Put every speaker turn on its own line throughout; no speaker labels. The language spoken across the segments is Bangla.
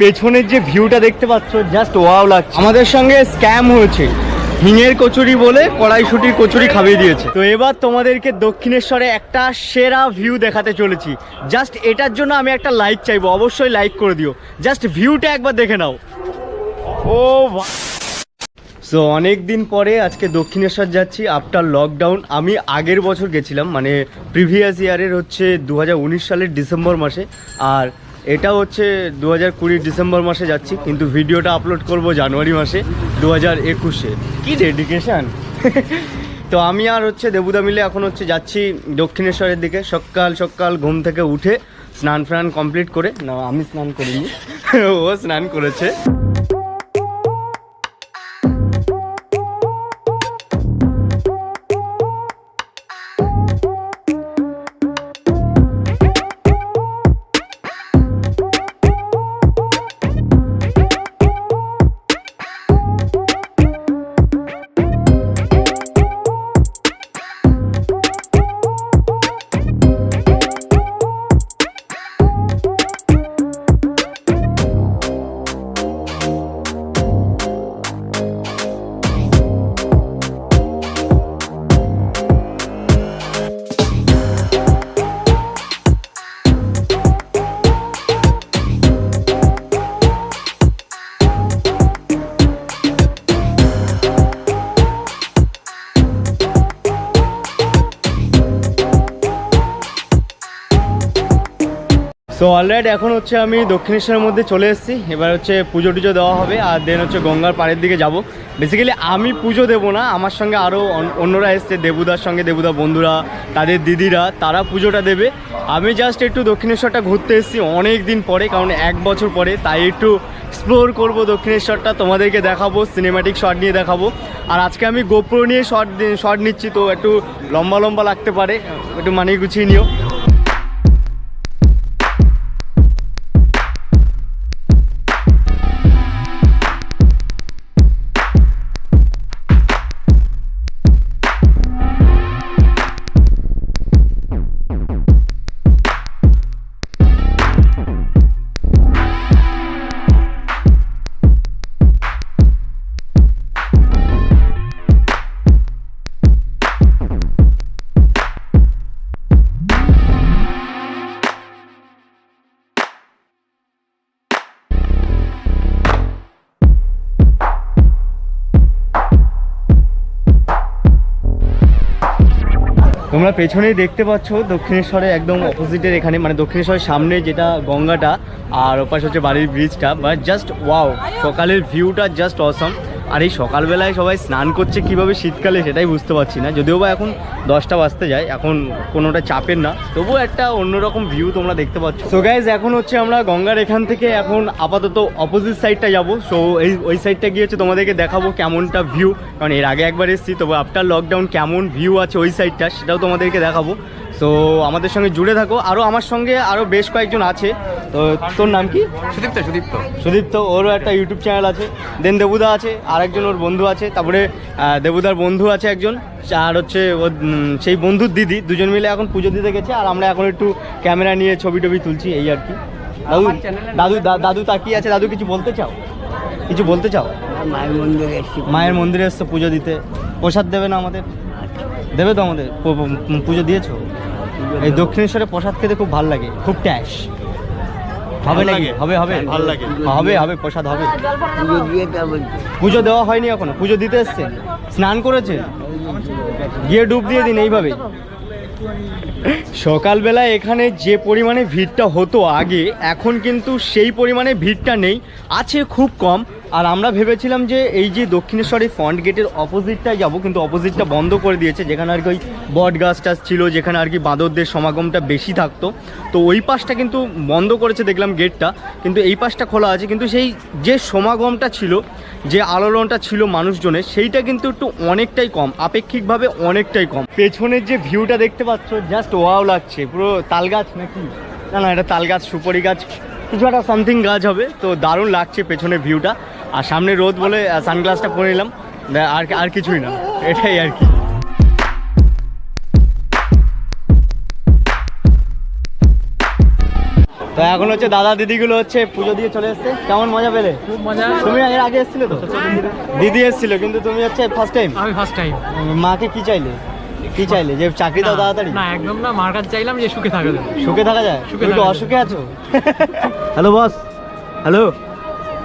পেছনের যে ভিউটা দেখতে পাচ্ছ জাস্ট ওয়াও লাগছে। আমাদের সঙ্গে স্ক্যাম হয়েছে। হিঙের কচুরি বলে কড়াইশুটির কচুরি খাবিয়ে দিয়েছে। তো এবার তোমাদেরকে দক্ষিণেশ্বরে একটা সেরা ভিউ দেখাতে চলেছি। জাস্ট এটার জন্য আমি একটা লাইক চাইব, অবশ্যই লাইক করে দিও। জাস্ট ভিউটা একবার দেখে নাও। ও সো অনেক দিন পরে আজকে দক্ষিণেশ্বর যাচ্ছি আফটার লকডাউন আমি আগের বছর গেছিলাম মানে প্রিভিয়াস ইয়ারের হচ্ছে দু হাজার উনিশ সালের ডিসেম্বর মাসে। আর এটা হচ্ছে দু হাজার কুড়ির ডিসেম্বর মাসে যাচ্ছি, কিন্তু ভিডিওটা আপলোড করব জানুয়ারি মাসে দু হাজার একুশে। কী ডেডিকেশান তো আমি আর হচ্ছে দেবুদা মিলে এখন হচ্ছে যাচ্ছি দক্ষিণেশ্বরের দিকে। সকাল সকাল ঘুম থেকে উঠে স্নান ফ্নান কমপ্লিট করে না, আমি স্নান করিনি। ও স্নান করেছে। সো অলরেডি এখন হচ্ছে আমি দক্ষিণেশ্বরের মধ্যে চলে এসেছি। এবার হচ্ছে পুজো টুজো দেওয়া হবে, আর দেন হচ্ছে গঙ্গার পাড়ের দিকে যাব। বেসিক্যালি আমি পুজো দেবো না, আমার সঙ্গে আরও অন্যরা এসছে, দেবুদার সঙ্গে, দেবুদা বন্ধুরা, তাদের দিদিরা, তারা পুজোটা দেবে। আমি জাস্ট একটু দক্ষিণেশ্বরটা ঘুরতে এসেছি অনেক দিন পরে, কারণ এক বছর পরে, তাই একটু এক্সপ্লোর করব দক্ষিণেশ্বরটা, তোমাদেরকে দেখাবো সিনেম্যাটিক শট নিয়ে দেখাবো। আর আজকে আমি গোপ্রো নিয়ে শট শট নিচ্ছি, তো একটু লম্বা লম্বা লাগতে পারে, একটু মানিয়ে গুছিয়ে নিও। তোমরা পেছনেই দেখতে পাচ্ছ দক্ষিণেশ্বরে একদম অপোজিটের এখানে মানে দক্ষিণেশ্বরের সামনে যেটা গঙ্গাটা, আর ওপাশে হচ্ছে বাড়ির ব্রিজটা বা জাস্ট ওয়াও সকালের ভিউটা জাস্ট অসম আর এই সকালবেলায় সবাই স্নান করছে কীভাবে শীতকালে সেটাই বুঝতে পারছি না। যদিও বা এখন দশটা বাজতে যায়, এখন কোনোটা চাপের না। তবুও একটা অন্যরকম ভিউ তোমরা দেখতে পাচ্ছ। সো গাইজ এখন হচ্ছে আমরা গঙ্গার এখান থেকে এখন আপাতত অপোজিট সাইডটা যাব। সো এই, ওই সাইডটা গিয়ে হচ্ছে তোমাদেরকে দেখাবো কেমনটা ভিউ কারণ এর আগে একবার এসেছি, তবে আফটার লকডাউন কেমন ভিউ আছে ওই সাইডটা সেটাও তোমাদেরকে দেখাবো। সো আমাদের সঙ্গে জুড়ে থাকো। আরও আমার সঙ্গে আরও বেশ কয়েকজন আছে। তো তোর নাম কি?
সুদীপ্ত সুদীপ্ত।
সুদীপ্ত ওরও একটা ইউটিউব চ্যানেল আছে। দেন দেবুদা আছে আর একজন ওর বন্ধু আছে। তারপরে দেবুদার বন্ধু আছে একজন। আর হচ্ছে ওর সেই বন্ধুর দিদি। দুজন মিলে এখন পুজো দিতে গেছে। আর আমরা এখন একটু ক্যামেরা নিয়ে ছবি টবি তুলছি এই আর কি। দাদু দাদু দাদু তাকিয়ে আছে। দাদু কিছু বলতে চাও? কিছু বলতে চাও?
মায়ের মন্দিরে এসেছি।
মায়ের মন্দিরে এসছো পুজো দিতে। প্রসাদ দেবে না আমাদের? দেবে তো আমাদের? পুজো দিয়েছ? এই দক্ষিণেশ্বরে প্রসাদ খেতে খুব ভালো লাগে খুব ট্যাশ হবে নাকি? হবে হবে।
ভালো লাগে।
হবে হবে প্রসাদ হবে।
পুজো তারপর
পুজো দেওয়া হয়নি এখনও পুজো দিতে এসছে স্নান করেছে গিয়ে ডুব দিয়ে দিন এইভাবেই। সকালবেলা এখানে যে পরিমাণে ভিড়টা হতো আগে এখন কিন্তু সেই পরিমাণে ভিড়টা নেই। আছে খুব কম আর আমরা ভেবেছিলাম যে এই যে দক্ষিণেশ্বরের ফ্রন্ট গেটের অপোজিটটায় যাব, কিন্তু অপোজিটটা বন্ধ করে দিয়েছে, যেখানে আর কি ওই বট গাছ টাছ ছিল, যেখানে আর কি বাঁদরদের সমাগমটা বেশি থাকতো। তো ওই পাশটা কিন্তু বন্ধ করেছে দেখলাম গেটটা কিন্তু এই পাশটা খোলা আছে। কিন্তু সেই যে সমাগমটা ছিল, যে আলোড়নটা ছিল মানুষজনের, সেইটা কিন্তু একটু অনেকটাই কম, আপেক্ষিকভাবে অনেকটাই কম। পেছনের যে ভিউটা দেখতে পাচ্ছ জাস্ট ওয়াও লাগছে, পুরো তাল গাছ নাকি? না না, এটা তাল গাছ সুপারি গাছ, কিছু একটা সামথিং গাছ হবে, তো দারুণ লাগছে পেছনের ভিউটা আর সামনে রোদ বলে সানগ্লাসটা পরে নিলাম আর আর কিছুই না। এটাই আর কি। তো এখন হচ্ছে দাদা দিদিগুলো হচ্ছে পুজো দিয়ে চলে এসছে। কেমন মজা পেলে?
খুব মজা।
তুমি এর আগে এসেছিলে তো? দিদি এসেছিল কিন্তু তুমি হচ্ছে ফার্স্ট টাইম
আমি ফার্স্ট টাইম
মাকে কি চাইলে? কি চাইলে? যে চাকরি দাও তাড়াতাড়ি।
না একদম না মার কাছে চাইলাম যে সুখে থাকা যায়।
সুখে থাকা যায়?
সুখে
তুমি তো অসুখে আছো? হ্যালো বস হ্যালো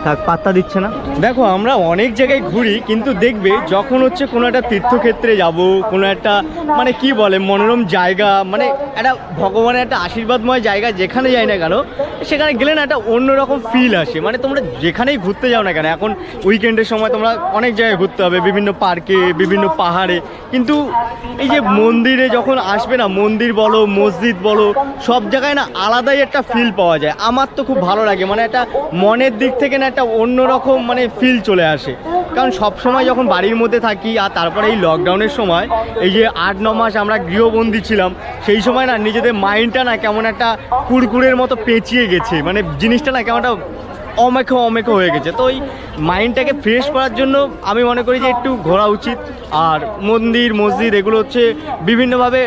থাক পাত্তা দিচ্ছে না। দেখো, আমরা অনেক জায়গায় ঘুরি, কিন্তু দেখবে যখন হচ্ছে কোনো একটা তীর্থক্ষেত্রে যাব, কোনো একটা মানে কি বলে, মনোরম জায়গা মানে একটা ভগবানের একটা আশীর্বাদময় জায়গা যেখানে যাই না কেন, সেখানে গেলে না একটা অন্যরকম ফিল আসে। মানে তোমরা যেখানেই ঘুরতে যাও না কেন, এখন উইকেন্ডের সময় তোমরা অনেক জায়গায় ঘুরতে হবে, বিভিন্ন পার্কে বিভিন্ন পাহাড়ে। কিন্তু এই যে মন্দিরে যখন আসবে না, মন্দির বলো, মসজিদ বলো, সব জায়গায় না আলাদাই একটা ফিল পাওয়া যায়। আমার তো খুব ভালো লাগে মানে একটা মনের দিক থেকে না একটা অন্যরকম মানে ফিল চলে আসে। কারণ সব সময় যখন বাড়ির মধ্যে থাকি আর তারপরে এই লকডাউনের সময়, এই যে আট, ন মাস আমরা গৃহবন্দী ছিলাম, সেই সময় না নিজেদের মাইন্ডটা না কেমন একটা কুরকুরের মতো পেঁচিয়ে গেছে। মানে জিনিসটা না কেমন একটা অমেখো অমেখো হয়ে গেছে। তো ওই মাইন্ডটাকে ফ্রেশ করার জন্য আমি মনে করি যে একটু ঘোরা উচিত। আর মন্দির, মসজিদ এগুলো হচ্ছে বিভিন্নভাবে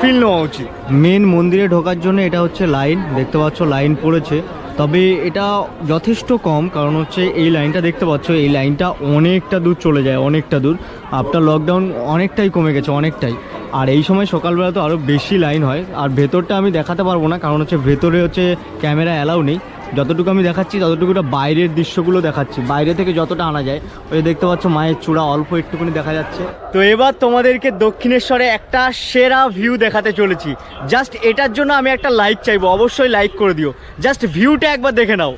ফিল নেওয়া উচিত। মেন মন্দিরে ঢোকার জন্য এটা হচ্ছে লাইন দেখতে পাচ্ছ লাইন পড়েছে। তবে এটা যথেষ্ট কম, কারণ হচ্ছে এই লাইনটা দেখতে পাচ্ছ, এই লাইনটা অনেকটা দূর চলে যায়, অনেকটা দূর। আফটার লকডাউন অনেকটাই কমে গেছে, অনেকটাই। আর এই সময় সকালবেলা তো আরও বেশি লাইন হয়, আর ভেতরটা আমি দেখাতে পারব না, কারণ হচ্ছে ভেতরে হচ্ছে ক্যামেরা অ্যালাউ নেই। যতটুকু আমি দেখাচ্ছি ততটুকুটা বাইরের দৃশ্যগুলো দেখাচ্ছি। বাইরে থেকে যতটা আনা যায়, ওই দেখতে পাচ্ছ মায়ের চূড়া অল্প একটুখানি দেখা যাচ্ছে। তো এবার তোমাদেরকে দক্ষিণেশ্বরে একটা সেরা ভিউ দেখাতে চলেছি। জাস্ট এটার জন্য আমি একটা লাইক চাইব, অবশ্যই লাইক করে দিও। জাস্ট ভিউটা একবার দেখে নাও।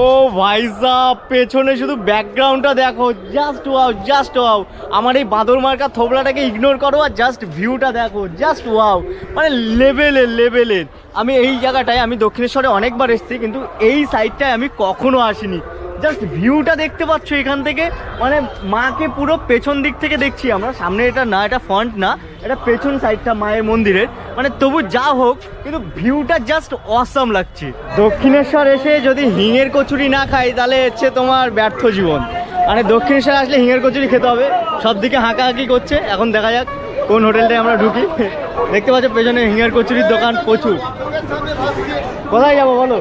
ও ভাইসা পেছনে শুধু ব্যাকগ্রাউন্ডটা দেখো। জাস্ট ওয়াও জাস্ট ওয়াও আমার এই বাঁদর মার্কা থোবলাটাকে ইগনোর করো আর জাস্ট ভিউটা দেখো। জাস্ট ওয়াও মানে লেভেলের লেভেলের আমি এই জায়গাটায়, আমি দক্ষিণেশ্বরে অনেকবার এসেছি, কিন্তু এই সাইডটায় আমি কখনো আসিনি। জাস্ট ভিউটা দেখতে পাচ্ছ এখান থেকে মানে মাকে পুরো পেছন দিক থেকে দেখছি আমরা। সামনে এটা না, এটা ফ্রন্ট না, এটা পেছন সাইডটা মায়ের মন্দিরের। মানে তবু যা হোক, কিন্তু ভিউটা জাস্ট অসম লাগছে। দক্ষিণেশ্বর এসে যদি হিঙের কচুরি না খাই, তাহলে হচ্ছে তোমার ব্যর্থ জীবন। মানে দক্ষিণেশ্বর আসলে হিঙের কচুরি খেতে হবে। সব দিকে হাঁকাহাঁকি করছে। এখন দেখা যাক কোন হোটেলটায় আমরা ঢুকি? দেখতে পাচ্ছ পেছনে হিঙের কচুরির দোকান প্রচুর। কোথায় যাব বলো?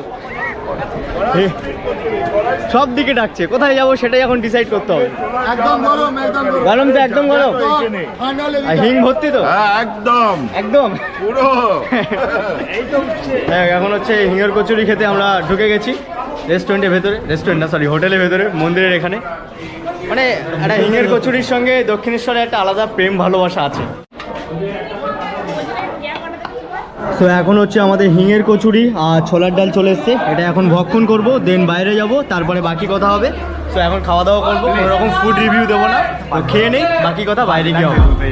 সব দিকে ডাকছে। কোথায় যাব সেটাই এখন ডিসাইড করতে হবে।
একদম গরম একদম
গরম। তো একদম গরম। হিং ভর্তি তো?
হ্যাঁ একদম।
একদম?
পুরো।
হ্যাঁ এখন হচ্ছে হিঙ্গর কচুরি খেতে আমরা ঢুকে গেছি। রেস্টুরেন্টের ভেতরে রেস্টুরেন্ট না সরি হোটেলের ভেতরে মন্দিরের এখানে। মানে একটা হিঙ্গের কচুরির সঙ্গে দক্ষিণেশ্বরে একটা আলাদা প্রেম ভালোবাসা আছে। তো এখন হচ্ছে আমাদের হিঙের কচুরি আর ছোলার ডাল চলে এসছে। এটা এখন ভক্ষণ করব দেন বাইরে যাব, তারপরে বাকি কথা হবে। তো এখন খাওয়া দাওয়া করব কোনো রকম ফুড রিভিউ দেবো না। খেয়ে নেই, বাকি কথা বাইরে গিয়ে হবে।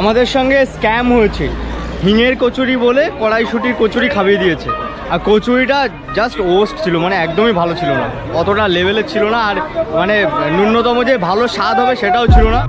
আমাদের সঙ্গে স্ক্যাম হয়েছে। হিঙের কচুরি বলে কড়াইশুটির কচুরি খাবিয়ে দিয়েছে। আর কচুরিটা জাস্ট ওস্ট ছিল মানে একদমই ভালো ছিল না। অতটা লেভেলের ছিল না, আর মানে ন্যূনতম যে ভালো স্বাদ হবে সেটাও ছিল না।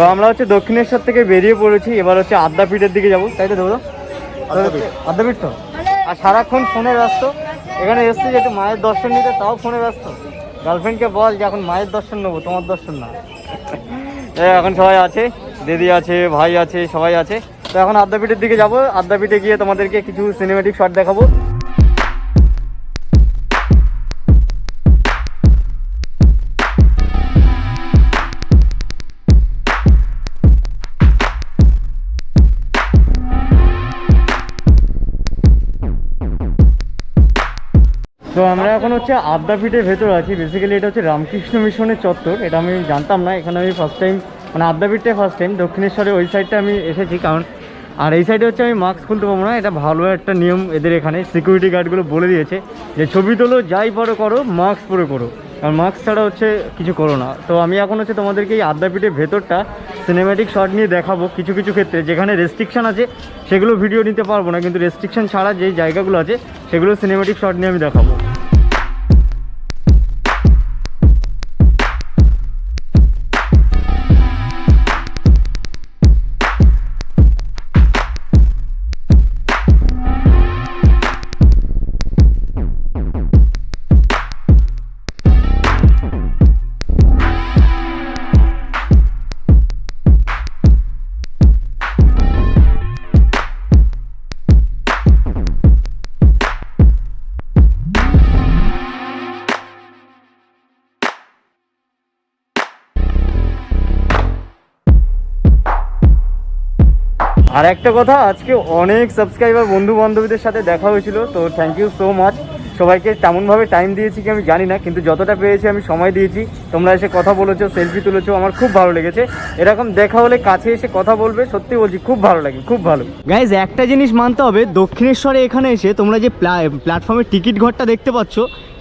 তো আমরা হচ্ছে দক্ষিণেশ্বর থেকে বেরিয়ে পড়েছি এবার হচ্ছে আদ্যাপীঠের দিকে যাব। তাই তো দেবো আদ্যাপীঠ। তো? আর সারাক্ষণ ফোনে ব্যস্ত। এখানে এসছি যে একটু মায়ের দর্শন নিতে তাও ফোনে ব্যস্ত। গার্লফ্রেন্ডকে বল যে এখন মায়ের দর্শন নেব তোমার দর্শন না। এখন সবাই আছে দিদি আছে ভাই আছে সবাই আছে। তো এখন আদ্যাপীঠের দিকে যাব। আদ্যাপীঠে গিয়ে তোমাদেরকে কিছু সিনেমেটিক শট দেখাবো। তো আমরা এখন হচ্ছে আদ্যাপীঠের ভেতর আছি। বেসিক্যালি এটা হচ্ছে রামকৃষ্ণ মিশনের চত্বর। এটা আমি জানতাম না। এখানে আমি ফার্স্ট টাইম মানে আদ্যাপীঠটাই ফার্স্ট টাইম দক্ষিণেশ্বরে ওই সাইডটা আমি এসেছি। কারণ আর এই সাইডে হচ্ছে আমি মাস্ক খুলতে পারব না। এটা ভালো একটা নিয়ম এদের এখানে। সিকিউরিটি গার্ডগুলো বলে দিয়েছে যে, ছবি তোলো, যাই পরো করো মাস্ক পরে করো। আর মাস্ক ছাড়া হচ্ছে কিছু করো না। তো আমি এখন হচ্ছে তোমাদেরকে এই আদ্যাপীঠের ভেতরটা সিনেম্যাটিক শট নিয়ে দেখাবো কিছু কিছু ক্ষেত্রে। যেখানে রেস্ট্রিকশন আছে, সেগুলো ভিডিও নিতে পারব না। কিন্তু রেস্ট্রিকশন ছাড়া যে জায়গাগুলো আছে, সেগুলো সিনেম্যাটিক শট নিয়ে আমি দেখাবো। আর একটা কথা, আজকে অনেক সাবস্ক্রাইবার বন্ধু বান্ধবীদের সাথে দেখা হয়েছিল, তো থ্যাংক ইউ সো মাচ সবাইকে তেমনভাবে টাইম দিয়েছি কি আমি জানি না, কিন্তু যতটা পেয়েছি আমি সময় দিয়েছি। তোমরা এসে কথা বলেছ সেলফি তুলেছো, আমার খুব ভালো লেগেছে। এরকম দেখা হলে কাছে এসে কথা বলবে, সত্যি বলছি, খুব ভালো লাগে, খুব ভালো। গাইজ একটা জিনিস মানতে হবে, দক্ষিণেশ্বরে এখানে এসে তোমরা যে প্ল্যাটফর্মের টিকিট ঘরটা দেখতে পাচ্ছ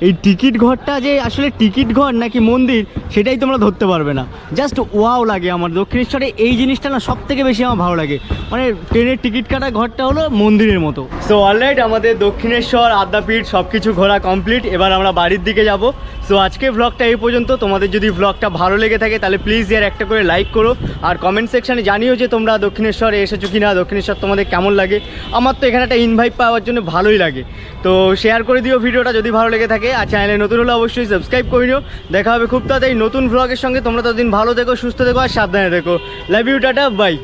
এই টিকিট ঘরটা যে আসলে টিকিট ঘর নাকি মন্দির, সেটাই তোমরা ধরতে পারবে না। জাস্ট ওয়াও লাগে আমার, দক্ষিণেশ্বরে এই জিনিসটা না সব থেকে বেশি আমার ভালো লাগে। মানে ট্রেনের টিকিট কাটা ঘরটা হলো মন্দিরের মতো। সো অলরাইট আমাদের দক্ষিণেশ্বর, আদ্যাপীঠ সব কিছু ঘোরা কমপ্লিট এবার আমরা বাড়ির দিকে যাব। সো আজকে ভ্লগটা এই পর্যন্ত। তোমাদের যদি ভ্লগটা ভালো লেগে থাকে, তাহলে প্লিজ ইয়ার একটা করে লাইক করো। আর কমেন্ট সেকশানে জানিও যে তোমরা দক্ষিণেশ্বরে এসেছ কি না দক্ষিণেশ্বর তোমাদের কেমন লাগে। আমার তো এখানে একটা ইনভাইট পাওয়ার জন্য ভালোই লাগে। তো শেয়ার করে দিও ভিডিওটা যদি ভালো লেগে থাকে। আর চ্যানেলে নতুন হলে অবশ্যই সাবস্ক্রাইব করে নিও। দেখা হবে খুব তাড়াতাড়ি নতুন ভ্লগের সঙ্গে। তোমরা ততদিন ভালো দেখো সুস্থ দেখো আর সাবধানে দেখো লাভ ইউ টাটা বাই